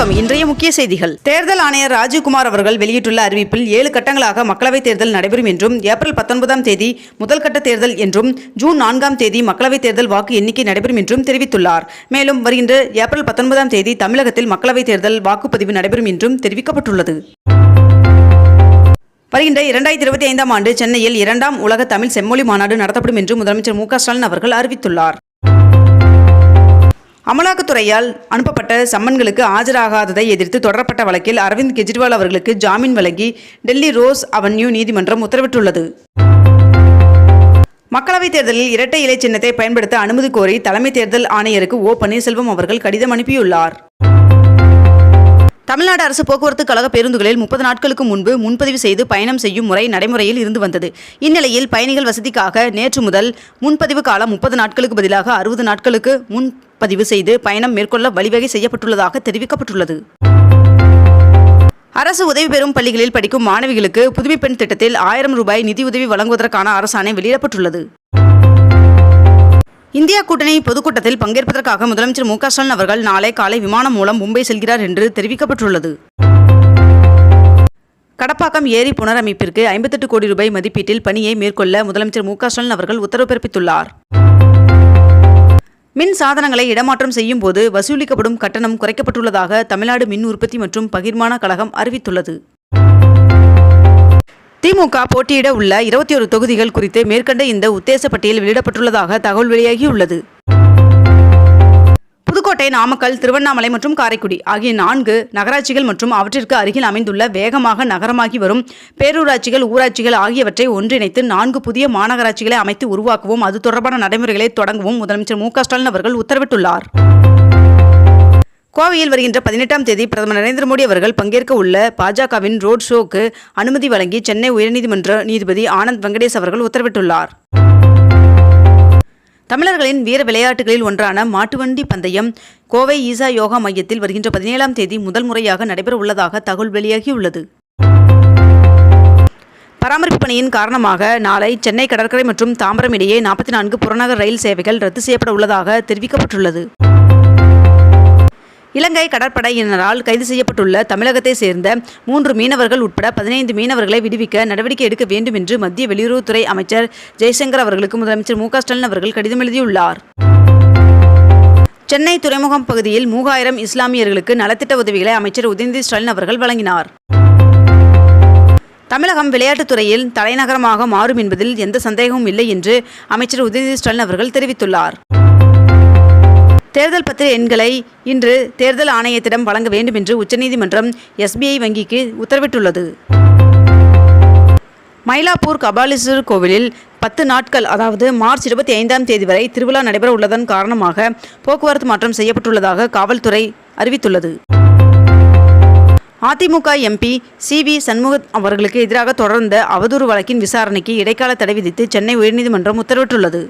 வணக்கம். இன்றைய முக்கிய செய்திகள். தேர்தல் ஆணையர் ராஜீவ்குமார் அவர்கள் வெளியிட்டுள்ள அறிவிப்பில் ஏழு கட்டங்களாக மக்களவைத் தேர்தல் நடைபெறும் என்றும் ஏப்ரல் பத்தொன்பதாம் தேதி முதல் கட்ட தேர்தல் என்றும் ஜூன் நான்காம் தேதி மக்களவைத் தேர்தல் வாக்கு எண்ணிக்கை நடைபெறும் என்றும் தெரிவித்துள்ளார். மேலும் வருகின்ற ஏப்ரல் பத்தொன்பதாம் தேதி தமிழகத்தில் மக்களவைத் தேர்தல் வாக்குப்பதிவு நடைபெறும் என்றும் தெரிவிக்கப்பட்டுள்ளது. வருகின்ற இரண்டாயிரத்தி இருபத்தி ஐந்தாம் ஆண்டு சென்னையில் இரண்டாம் உலக தமிழ் செம்மொழி மாநாடு நடத்தப்படும் என்று முதலமைச்சர் மு க ஸ்டாலின் அவர்கள் அறிவித்துள்ளார். அமலாக்கத்துறையால் அனுப்பப்பட்ட சம்மன்களுக்கு ஆஜராகாததை எதிர்த்து தொடரப்பட்ட வழக்கில் அரவிந்த் கெஜ்ரிவால் அவர்களுக்கு ஜாமீன் வழங்கி டெல்லி ரோஸ் அவென்யூ நீதிமன்றம் உத்தரவிட்டுள்ளது. மக்களவைத் தேர்தலில் இரட்டை இலை சின்னத்தை பயன்படுத்த அனுமதி கோரி தலைமை தேர்தல் ஆணையருக்கு ஓ பன்னீர்செல்வம் அவர்கள் கடிதம் அனுப்பியுள்ளார். தமிழ்நாடு அரசு போக்குவரத்து கழக பேருந்துகளில் முப்பது நாட்களுக்கு முன்பு முன்பதிவு செய்து பயணம் செய்யும் முறை நடைமுறையில் இருந்து வந்தது. இந்நிலையில் பயணிகள் வசதிக்காக நேற்று முதல் முன்பதிவு காலம் முப்பது நாட்களுக்கு பதிலாக அறுபது நாட்களுக்கு முன்பதிவு செய்து பயணம் மேற்கொள்ள வழிவகை செய்யப்பட்டுள்ளதாக தெரிவிக்கப்பட்டுள்ளது. அரசு உதவி பெறும் பள்ளிகளில் படிக்கும் மாணவிகளுக்கு புதுமைப்பெண் திட்டத்தில் ஆயிரம் ரூபாய் நிதியுதவி வழங்குவதற்கான அரசாணை வெளியிடப்பட்டுள்ளது. இந்தியா கூட்டணி பொதுக்கூட்டத்தில் பங்கேற்பதற்காக முதலமைச்சர் மு ஸ்டாலின் அவர்கள் நாளை காலை விமானம் மூலம் மும்பை செல்கிறார் என்று தெரிவிக்கப்பட்டுள்ளது. கடப்பாக்கம் ஏரி புனரமைப்பிற்கு ஐம்பத்தெட்டு கோடி ரூபாய் மதிப்பீட்டில் பணியை மேற்கொள்ள முதலமைச்சர் மு ஸ்டாலின் அவர்கள் உத்தரவு பிறப்பித்துள்ளார். மின் சாதனங்களை இடமாற்றம் செய்யும் போது வசூலிக்கப்படும் கட்டணம் குறைக்கப்பட்டுள்ளதாக தமிழ்நாடு மின் உற்பத்தி மற்றும் பகிர்மான கழகம் அறிவித்துள்ளது. திமுக போட்டியிட உள்ள இருபத்தி ஒரு தொகுதிகள் குறித்து மேற்கண்ட இந்த உத்தேச பட்டியல் வெளியிடப்பட்டுள்ளதாக தகவல் வெளியாகியுள்ளது. புதுக்கோட்டை நாமக்கல் திருவண்ணாமலை மற்றும் காரைக்குடி ஆகிய நான்கு நகராட்சிகள் மற்றும் அவற்றிற்கு அருகில் அமைந்துள்ள வேகமாக நகரமாகி வரும் பேரூராட்சிகள் ஊராட்சிகள் ஆகியவற்றை ஒன்றிணைத்து நான்கு புதிய மாநகராட்சிகளை அமைத்து உருவாக்கவும். அது தொடர்பான நடைமுறைகளை தொடங்கவும் முதலமைச்சர் மு க ஸ்டாலின் அவர்கள் உத்தரவிட்டுள்ளார். கோவையில் வருகின்ற பதினெட்டாம் தேதி பிரதமர் நரேந்திர மோடி அவர்கள் பங்கேற்க உள்ள பாஜகவின் ரோட் ஷோக்கு அனுமதி வழங்கி சென்னை உயர்நீதிமன்ற நீதிபதி ஆனந்த் வெங்கடேஷ் அவர்கள் உத்தரவிட்டுள்ளார். தமிழர்களின் வீர விளையாட்டுகளில் ஒன்றான மாட்டுவண்டி பந்தயம் கோவை ஈசா யோகா மையத்தில் வருகின்ற பதினேழாம் தேதி முதல் முறையாக நடைபெற உள்ளதாக தகவல் வெளியாகியுள்ளது. பராமரிப்பு பணியின் காரணமாக நாளை சென்னை கடற்கரை மற்றும் தாம்பரம் இடையே நாற்பத்தி நான்கு புறநகர் ரயில் சேவைகள் ரத்து செய்யப்பட உள்ளதாக தெரிவிக்கப்பட்டுள்ளது. இலங்கை கடற்படையினரால் கைது செய்யப்பட்டுள்ள தமிழகத்தை சேர்ந்த மூன்று மீனவர்கள் உட்பட பதினைந்து மீனவர்களை விடுவிக்க நடவடிக்கை எடுக்க வேண்டும் என்று மத்திய வெளியுறவுத்துறை அமைச்சர் ஜெய்சங்கர் அவர்களுக்கு முதலமைச்சர் மு ஸ்டாலின் அவர்கள் கடிதம் எழுதியுள்ளார். சென்னை துறைமுகம் பகுதியில் மூவாயிரம் இஸ்லாமியர்களுக்கு நலத்திட்ட உதவிகளை அமைச்சர் உதயநிதி ஸ்டாலின் அவர்கள் வழங்கினார். தமிழகம் விளையாட்டுத் துறையில் தலைநகரமாக மாறும் என்பதில் எந்த சந்தேகமும் இல்லை என்று அமைச்சர் உதயநிதி ஸ்டாலின் அவர்கள் தெரிவித்துள்ளார். தேர்தல் பத்திர எண்களை இன்று தேர்தல் ஆணையத்திடம் வழங்க வேண்டும் என்று உச்சநீதிமன்றம் எஸ்பிஐ வங்கிக்கு உத்தரவிட்டுள்ளது. மயிலாப்பூர் கபாலீஸ்வரர் கோவிலில் பத்து நாட்கள் அதாவது மார்ச் இருபத்தி ஐந்தாம் தேதி வரை திருவிழா நடைபெற உள்ளதன் காரணமாக போக்குவரத்து மாற்றம் செய்யப்பட்டுள்ளதாக காவல்துறை அறிவித்துள்ளது. AIADMK MP C V Shanmugam அவர்களுக்கு எதிராக தொடர்ந்த அவதூறு வழக்கின் விசாரணைக்கு இடைக்கால தடை விதித்து சென்னை உயர்நீதிமன்றம் உத்தரவிட்டுள்ளது.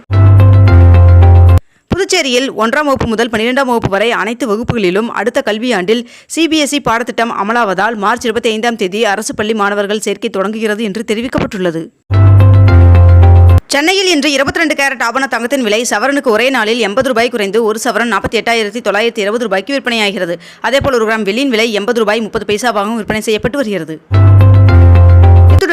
புதுச்சேரியில் ஒன்றாம் வகுப்பு முதல் பன்னிரெண்டாம் வகுப்பு வரை அனைத்து வகுப்புகளிலும் அடுத்த கல்வியாண்டில் சிபிஎஸ்இ பாடத்திட்டம் அமலாவதால் மார்ச் இருபத்தி ஐந்தாம் தேதி அரசு பள்ளி மாணவர்கள் சேர்க்கை தொடங்குகிறது என்று தெரிவிக்கப்பட்டுள்ளது. சென்னையில் இன்று இருபத்தி ரெண்டு கேரட் ஆபண தங்கத்தின் விலை சவரனுக்கு ஒரே நாளில் எண்பது ரூபாய் குறைந்து ஒரு சவரன் நாற்பத்தி எட்டாயிரத்தி தொள்ளாயிரத்தி இருபது ரூபாய்க்கு விற்பனையாகிறது. அதேபோல் ஒரு கிராம் வெள்ளியின் விலை எண்பது ரூபாய் முப்பது பைசாவாகவும் விற்பனை செய்யப்பட்டு வருகிறது.